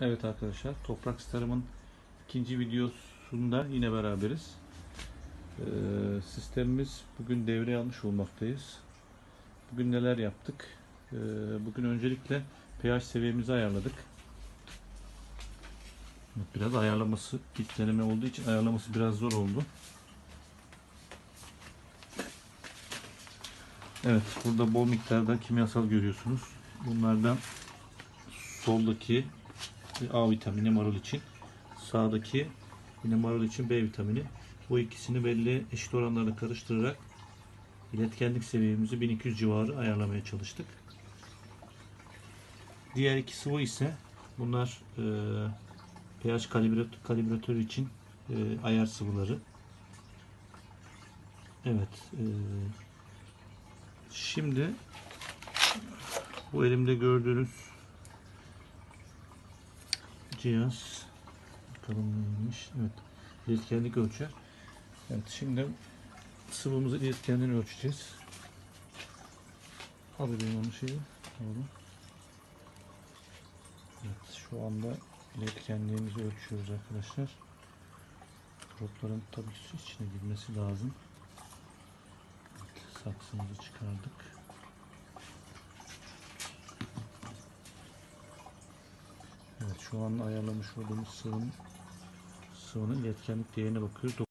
Evet arkadaşlar, Toprak Starım'ın ikinci videosunda yine beraberiz. Ee, sistemimiz bugün devreye almış olmaktayız. Bugün neler yaptık? Ee, bugün öncelikle pH seviyemizi ayarladık. Biraz ayarlaması ilk deneme olduğu için ayarlaması biraz zor oldu. Evet, burada bol miktarda kimyasal görüyorsunuz. Bunlardan soldaki A vitamini marul için, sağdaki yine marul için B vitamini. Bu ikisini belli eşit oranlarda karıştırarak iletkenlik seviyemizi 1200 civarı ayarlamaya çalıştık. Diğer iki sıvı ise bunlar e, pH kalibrat kalibratörü için e, ayar sıvıları. Evet. E, şimdi bu elimde gördüğünüz cihaz bakalım neymiş. Evet. İletkenlik ölçer. Evet şimdi sıvımızın iletkenliğini ölçeceğiz. Al bebeğim onu şeyi. Doğru. Evet şu anda iletkenliğimizi ölçüyoruz arkadaşlar. Dropların tabii su içine girmesi lazım. Evet, saksımızı çıkardık. Evet şu an ayarlamış olduğumuz sıvının sıvının iletkenlik değerine bakıyoruz.